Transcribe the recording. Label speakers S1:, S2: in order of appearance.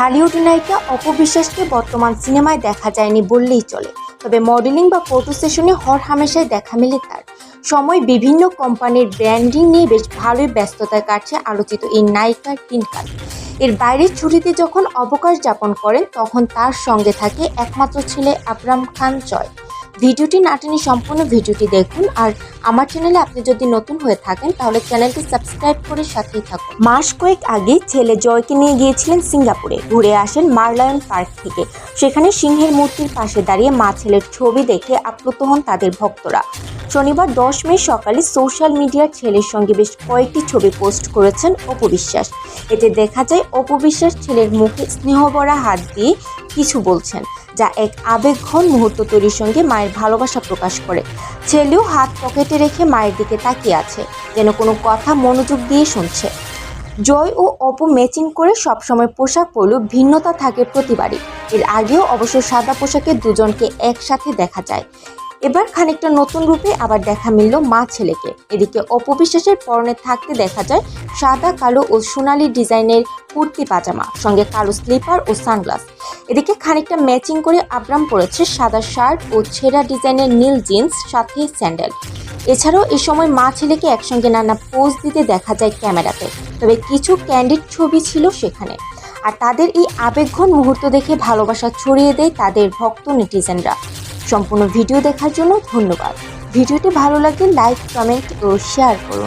S1: ঢালিউড নায়িকা অপবিশ্বাসকে বর্তমান সিনেমায় দেখা যায়নি বললেই চলে। তবে মডেলিং বা ফটো সেশনে হর হামেশায় দেখা মেলে তার। সময় বিভিন্ন কোম্পানির ব্র্যান্ডিং নিয়ে বেশ ভালোই ব্যস্ততায় কাটছে আলোচিত এই নায়িকার দিনকাল। এর বাইরের ছুটিতে যখন অবকাশ যাপন করেন, তখন তার সঙ্গে থাকে একমাত্র ছেলে আবরাম খান জয়। ভিডিওটি নাটেনি সম্পূর্ণ ভিডিওটি দেখুন আর আমার চ্যানেলে আপনি যদি নতুন হয়ে থাকেন, তাহলে চ্যানেলটি সাবস্ক্রাইব করে সাথেই থাকুন। মাস কয়েক আগে ছেলে জয়কে নিয়ে গিয়েছিলেন সিঙ্গাপুরে। ঘুরে আসেন মার্লায়ন পার্ক থেকে। সেখানে সিংহের মূর্তির পাশে দাঁড়িয়ে মা ছেলের ছবি দেখে আপ্লুত হন তাদের ভক্তরা। শনিবার দশ মে সকালে সোশ্যাল মিডিয়ার ছেলের সঙ্গে বেশ কয়েকটি ছবি পোস্ট করেছেন অপবিশ্বাস এতে দেখা যায় অপবিশ্বাস ছেলের মুখে স্নেহভরা হাত দিয়ে কিছু বলছেন, যা এক আবেগঘন মুহূর্ত তৈরির সঙ্গে মায়ের ভালোবাসা প্রকাশ করে। ছেলেও হাত পকেটে রেখে মায়ের দিকে তাকিয়ে আছে, যেন কোনো কথা মনোযোগ দিয়ে শুনছে। জয় ও অপু ম্যাচিং করে সবসময় পোশাক পরলেও ভিন্নতা থাকে প্রতিবারই। এর আগেও অবশ্য সাদা পোশাকে দুজনকে একসাথে দেখা যায়। এবার খানিকটা নতুন রূপে আবার দেখা মিলল মা ছেলেকে। এদিকে অপবিশ্বাসের পরনে থাকতে দেখা যায় সাদা, কালো ও সোনালি ডিজাইনের কুর্তি পাজামা সঙ্গে কালো স্লিপার ও সানগ্লাস। এদিকে খানিকটা ম্যাচিং করে আবরাম পরেছে সাদা শার্ট ও ছেঁড়া ডিজাইনের নীল জিন্স, সাথে স্যান্ডেল। এছাড়াও এ সময় মা ছেলেকে একসঙ্গে নানা পোজ দিতে দেখা যায় ক্যামেরাতে, তবে কিছু ক্যান্ডিড ছবি ছিল সেখানে। আর তাদের এই আবেগঘন মুহূর্ত দেখে ভালোবাসা ছড়িয়ে দেয় তাদের ভক্ত নেটিজেনরা। সম্পূর্ণ ভিডিও দেখার জন্য ধন্যবাদ। ভিডিওটি ভালো লাগলে লাইক, কমেন্ট ও শেয়ার করুন।